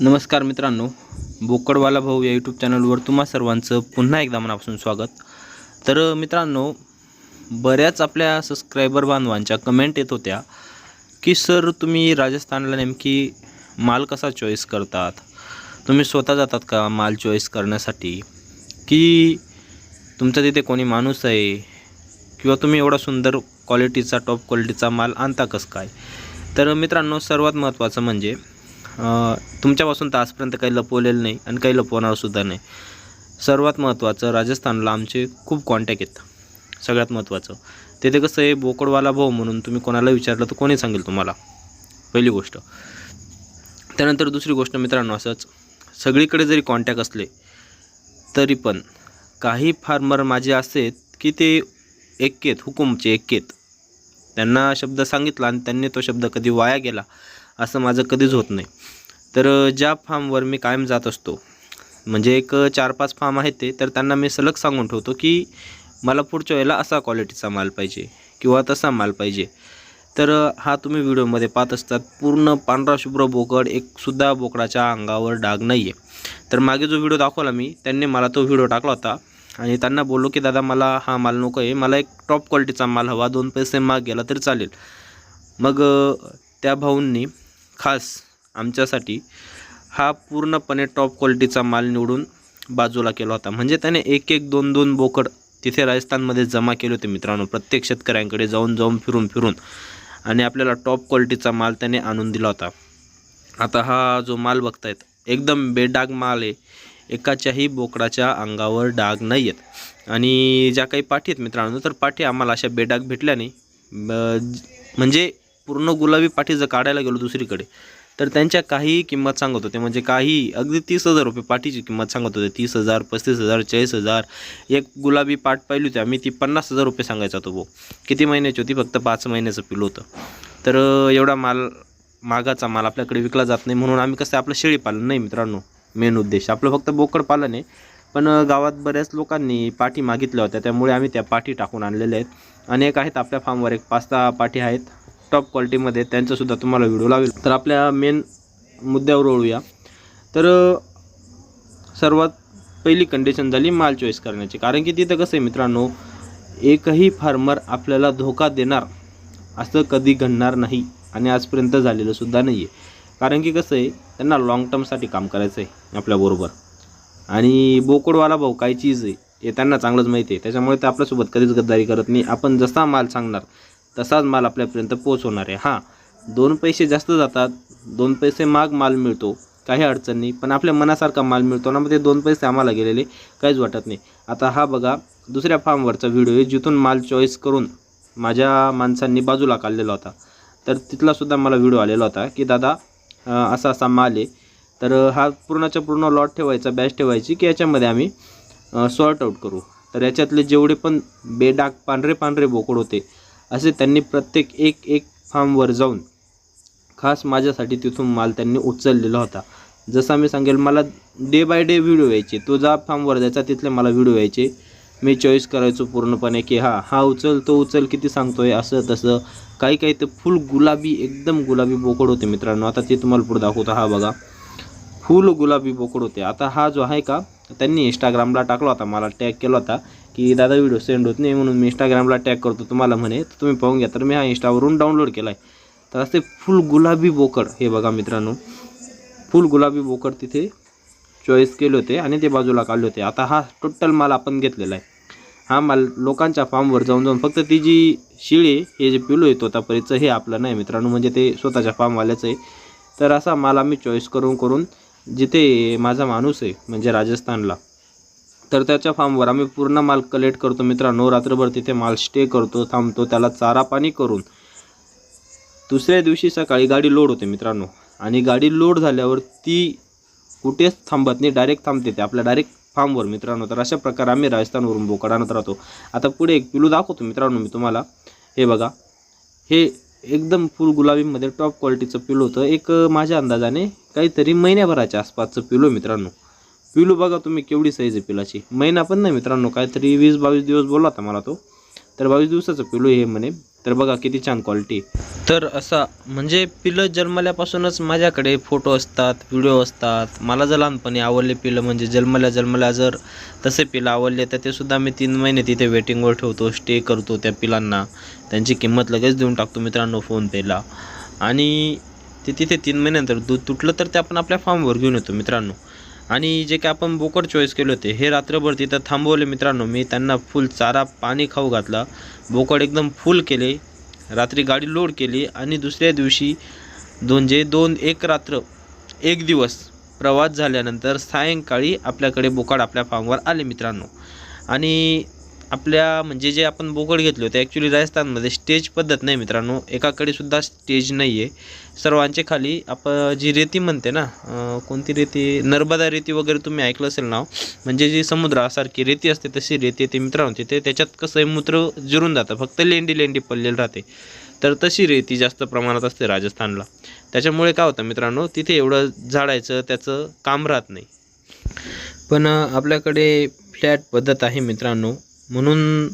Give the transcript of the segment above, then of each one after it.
नमस्कार मित्रांनो बोकडवाला भाऊ या यूट्यूब चॅनलवर तुम्हा सर्वांचं पुन्हा एकदा मनापासून स्वागत. तर मित्रांनो बऱ्याच आपल्या सबस्क्रायबर बांधवांच्या कमेंट येत होत्या की सर तुम्ही राजस्थानला नेमकी माल कसा चॉईस करतात? तुम्ही स्वतः जातात का माल चॉईस करण्यासाठी? की तुमच्या तिथे कोणी माणूस आहे? किंवा तुम्ही एवढा सुंदर क्वालिटीचा टॉप क्वालिटीचा माल आणता कसं काय? तर मित्रांनो सर्वात महत्त्वाचं म्हणजे तुमच्यापासून तर आजपर्यंत काही लपवलेलं नाही आणि काही लपवणारसुद्धा नाही. सर्वात महत्त्वाचं राजस्थानला आमचे खूप कॉन्टॅक्ट आहेत. सगळ्यात महत्त्वाचं तिथे कसं आहे बोकडवाला भाऊ म्हणून तुम्ही कोणाला विचारलं तर कोणी सांगेल तुम्हाला? पहिली गोष्ट. त्यानंतर दुसरी गोष्ट मित्रांनो असंच सगळीकडे जरी कॉन्टॅक्ट असले तरी पण काही फार्मर माझे असे आहेत की ते एक्केत हुकुमचे एक्केत. त्यांना शब्द सांगितला आणि त्यांनी तो शब्द कधी वाया गेला. असं माझं कधीच होत नाही. तर ज्या फार्मवर मी कायम जात असतो म्हणजे एक चार पाच फार्म आहेत ते तर त्यांना मी सलग सांगून ठेवतो की मला पुढच्या वेळेला असा क्वालिटीचा माल पाहिजे किंवा तसा माल पाहिजे. तर हा तुम्ही व्हिडिओमध्ये पाहत असतात पूर्ण पांढरा शुभ्र बोकड एकसुद्धा बोकडाच्या अंगावर डाग नाही आहे तर मागे जो व्हिडिओ दाखवला मी त्यांनी मला तो व्हिडिओ टाकला होता आणि त्यांना बोललो की दादा मला हा माल नको आहे मला एक टॉप क्वालिटीचा माल हवा दोन पैसे माग गेला तरी चालेल. मग त्या भाऊंनी खास आमच्यासाठी हा पूर्णपणे टॉप क्वालिटीचा माल निवडून बाजूला केला होता. म्हणजे त्याने एक एक दोन दोन बोकड तिथे राजस्थानमध्ये जमा केले होते मित्रांनो. प्रत्येक शेतकऱ्यांकडे जाऊन जाऊन फिरून फिरून. आणि आपल्याला टॉप क्वालिटीचा माल त्याने आणून दिला होता. आता हा जो माल बघतायत एकदम बेडाग माल आहे. एकाच्याही बोकडाच्या अंगावर डाग नाही आहेत आणि ज्या काही पाठी आहेत मित्रांनो तर पाठी आम्हाला अशा बेडाग भेटल्या नाही. ब- म्हणजे पूर्ण गुलाबी पाठी जर काढायला गेलो दुसरीकडे तर त्यांच्या काही किंमत सांगत होते. म्हणजे काही अगदी तीस हजार रुपये पाठीची किंमत सांगत होते. तीस हजार पस्तीस हजार चाळीस हजार एक गुलाबी पाट पाहिली होती. आम्ही ती पन्नास हजार रुपये सांगायचा होतो भाऊ. किती महिन्याची होती? फक्त पाच महिन्याचं पिलो होतं. तर एवढा माल मागाचा माल आपल्याकडे विकला जात नाही म्हणून आम्ही कसं आपलं शेळी पालन नाही मित्रांनो मेन उद्देश. आपलं फक्त बोकड पालन आहे. पण गावात बऱ्याच लोकांनी पाठी मागितल्या होत्या. त्यामुळे आम्ही त्या पाठी टाकून आणलेल्या आहेत. अनेक आहेत आपल्या फार्मवर एक पाच सहा पाठी आहेत. टॉप क्वालिटीमध्ये त्यांचासुद्धा तुम्हाला व्हिडिओ लावेल तर आपल्या मेन मुद्द्यावर ओळूया तर सर्वात पहिली कंडिशन झाली माल चॉईस करण्याची. कारण की तिथं कसं आहे मित्रांनो एकही फार्मर आपल्याला धोका देणार असं कधी घडणार नाही आणि आजपर्यंत झालेलं सुद्धा नाही आहे कारण की कसं आहे त्यांना लाँग टर्मसाठी काम करायचं आहे आपल्याबरोबर. आणि बोकडवाला भाऊ काय चीज आहे हे त्यांना चांगलंच माहिती आहे. त्याच्यामुळे ते आपल्यासोबत कधीच गद्दारी करत नाही. आपण जसा माल सांगणार तसाच माल आपल्यापर्यंत पोहोचवणार आहे. हां दोन पैसे जास्त जातात दोन पैसे माग माल मिळतो काही अडचण नाही. पण आपल्या मनासारखा माल मिळतो ना मग ते दोन पैसे आम्हाला गेलेले काहीच वाटत नाही. आता हा बघा दुसऱ्या फार्मवरचा व्हिडिओ आहे जिथून माल चॉईस करून माझ्या माणसांनी बाजूला काढलेला होता. तर तिथलासुद्धा मला व्हिडिओ आलेला होता की दादा असा असा माल आहे. तर हा पूर्णच्या पूर्ण लॉट ठेवायचा बॅच ठेवायची की याच्यामध्ये आम्ही सॉर्ट आऊट करू. तर याच्यातले जेवढे पण बेडाग पांढरे पांढरे बोकड होते असे त्यांनी प्रत्येक एक एक फार्मवर जाऊन खास माझ्यासाठी तिथून माल त्यांनी उचललेला होता. जसा मी सांगेल मला डे बाय डे व्हिडिओ यायचे. तो जा फार्मवर जायचा तिथले मला व्हिडिओ यायचे. मी चॉईस करायचो पूर्णपणे की हा हा उचल तो उचल किती सांगतोय असं तसं. काही काही तर फुल गुलाबी एकदम गुलाबी बोकड होते मित्रांनो. आता ते तुम्हाला पुढे दाखवतो. हा बघा. फुल गुलाबी बोकड होते. आता हा जो आहे का त्यांनी इंस्टाग्रामला टाकला होता. मला टॅग केला होता. की दादा व्हिडिओ सेंड होत नाही म्हणून मी इंस्टाग्रामला टॅग करतो तुम्हाला म्हणे. तर तुम्ही पाहून घ्या. तर मी हा इंस्टावरून डाउनलोड केला आहे तर असते फुल गुलाबी बोकड. हे बघा मित्रांनो. फुल गुलाबी बोकड तिथे चॉईस केले होते आणि ते बाजूला काढले होते. आता हा टोटल माल आपण घेतलेला आहे. हा माल लोकांच्या फार्मवर जाऊन जाऊन फक्त ती जी शिळे हे जे पिलू आहे तोतापरीचं हे आपलं नाही मित्रांनो. म्हणजे ते स्वतःच्या फार्मवाल्याचं आहे. तर असा माल आम्ही चॉईस करून करून जिथे माझा माणूस आहे म्हणजे राजस्थानला तर त्याच्या फार्मवर आम्ही पूर्ण माल कलेक्ट करतो मित्रांनो. रात्रभर तिथे माल स्टे करतो थांबतो त्याला चारा पाणी करून. दुसऱ्या दिवशी सकाळी गाडी लोड होते मित्रांनो. आणि गाडी लोड झाल्यावर ती कुठेच थांबत नाही डायरेक्ट थांबते ते. आपल्या डायरेक्ट फार्मवर मित्रांनो. तर अशा प्रकारे आम्ही राजस्थानवरून बोकड आणत राहतो. आता पुढे एक पिलू दाखवतो मित्रांनो मी तुम्हाला. हे बघा. हे एकदम फुल गुलाबीमध्ये टॉप क्वालिटीचं पिलू होतं. एक माझ्या अंदाजाने काहीतरी महिन्याभराच्या आसपासचं पिलू मित्रांनो. पिलू बघा तुम्ही केवढी साईज आहे पिलाची. महिना पण नाही मित्रांनो काहीतरी वीस बावीस दिवस बोलला होता मला तो. तर बावीस दिवसाचं पिलू हे म्हणे. तर बघा किती छान क्वालिटी तर असा म्हणजे पिलं जन्मल्यापासूनच माझ्याकडे फोटो असतात व्हिडिओ असतात. मला जर लहानपणी आवडले पिलं म्हणजे जन्मल्या जन्मल्या जर तसे पिलं आवडले तर ते सुद्धा मी तीन महिने तिथे वेटिंगवर ठेवतो स्टे करतो त्या पिलांना. त्यांची किंमत लगेच देऊन टाकतो मित्रांनो फोनपेला. आणि ते तिथे तीन महिन्यानंतर दूध तुटलं तर ते आपण आपल्या फार्मवर घेऊन येतो मित्रांनो. आणि जे काय आपण बोकड चॉईस केले होते हे रात्रभर तिथं थांबवले मित्रांनो. मी त्यांना फुल चारा पाणी खाऊ घातला. बोकड एकदम फुल केले. रात्री गाडी लोड केली आणि दुसऱ्या दिवशी दोन जे दोन एक रात्र एक दिवस प्रवास झाल्यानंतर सायंकाळी आपल्याकडे बोकड आपल्या फार्मवर आले मित्रांनो. आणि आपल्या म्हणजे जे आपण बोकड घेतले होते ॲक्च्युली राजस्थानमध्ये स्टेज पद्धत नाही मित्रांनो. एकाकडे सुद्धा स्टेज नाही आहे सर्वांचे खाली आपण जी रेती म्हणते ना कोणती रेती? नर्मदा रेती वगैरे तुम्ही ऐकलं असेल नाव. म्हणजे जी समुद्रासारखी रेती असते तशी रेती येते मित्रांनो तिथे. त्याच्यात कसं मूत्र जिरून जातं. फक्त लेंडी लेंडी पडलेलं राहते. तर तशी रेती जास्त प्रमाणात असते राजस्थानला. त्याच्यामुळे काय होतं मित्रांनो तिथे एवढं झाडायचं त्याचं काम राहत नाही. पण आपल्याकडे फ्लॅट पद्धत आहे मित्रांनो. म्हणून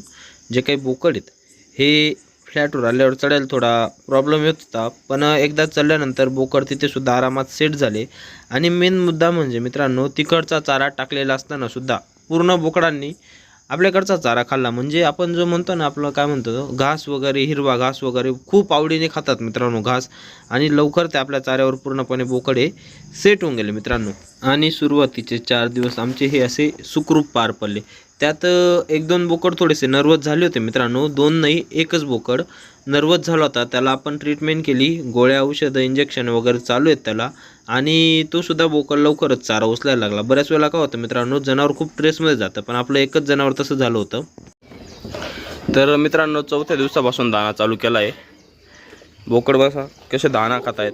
जे काही बोकड आहेत हे फ्लॅटवर आल्यावर चढायला थोडा प्रॉब्लेम येत होता. पण एकदा चढल्यानंतर बोकड तिथेसुद्धा आरामात सेट झाले. आणि मेन मुद्दा म्हणजे मित्रांनो तिकडचा चारा टाकलेला असताना सुद्धा पूर्ण बोकडांनी आपल्याकडचा चारा खाल्ला. म्हणजे आपण जो म्हणतो ना आपलं काय म्हणतो घास वगैरे हिरवा घास वगैरे खूप आवडीने खातात मित्रांनो घास. आणि लवकर ते आपल्या चाऱ्यावर पूर्णपणे बोकडे सेट होऊन गेले मित्रांनो. आणि सुरुवातीचे चार दिवस आमचे हे असे सुखरूप पार पडले. त्यात एक दोन बोकड थोडेसे नर्वस झाले होते मित्रांनो. दोन नाही एकच बोकड नर्वस झाला होता. त्याला आपण ट्रीटमेंट केली. गोळ्या औषधं इंजेक्शन वगैरे चालू आहेत त्याला. आणि तो सुद्धा बोकड लवकरच चारा उचलायला लागला. बऱ्याच वेळेला काय होतं मित्रांनो जनावर खूप ट्रेसमध्ये जातं. पण आपलं एकच जनावर तसं झालं होतं. तर मित्रांनो चौथ्या दिवसापासून दाणा चालू केला आहे. बोकड बसा कसे दाणा खात आहेत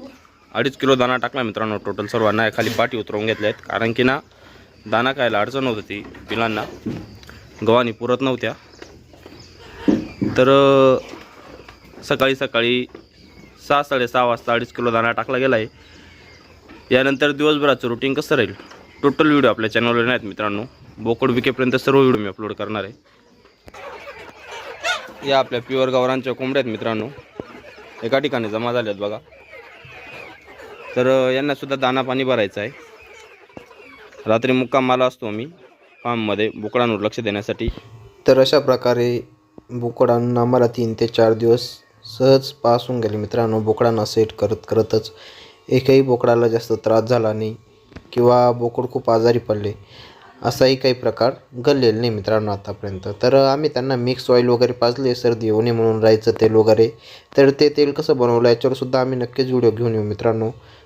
अडीच किलो दाणा टाकला मित्रांनो टोटल सर्वांना. खाली पाठी उतरवून घेतल्या आहेत. कारण की ना दाना खायला अडचण होत होती पिलांना. गव्हाणी पुरत नव्हत्या. तर सकाळी सकाळी सहा साडेसहा वाजता अडीच किलो दाणा टाकला गेला आहे यानंतर दिवसभराचं रुटीन कसं राहील? टोटल व्हिडिओ आपल्या चॅनलवर नाहीत मित्रांनो. बोकड विकेपर्यंत सर्व व्हिडिओ मी अपलोड करणार आहे. या आपल्या प्युअर गावरांच्या कोंबड्या आहेत मित्रांनो एका ठिकाणी जमा झाल्या आहेत बघा. तर यांनासुद्धा यांना दाना पाणी भरायचं आहे. रात्री मुक्काम आला असतो मी फार्ममध्ये बोकडांवर लक्ष देण्यासाठी. तर अशा प्रकारे बोकडांना आम्हाला तीन ते चार दिवस सहज पास होऊन गेले मित्रांनो. बोकडांना सेट करत करतच एकही बोकडाला जास्त त्रास झाला नाही किंवा बोकड खूप आजारी पडले असाही काही प्रकार घडलेला नाही मित्रांनो आतापर्यंत. तर आम्ही त्यांना मिक्स ऑइल वगैरे पाजले सर्दी येऊ नये म्हणून राहायचं तेल वगैरे. तर ते तेल कसं बनवलं याच्यावर सुद्धा आम्ही नक्कीच व्हिडिओ घेऊन येऊ मित्रांनो.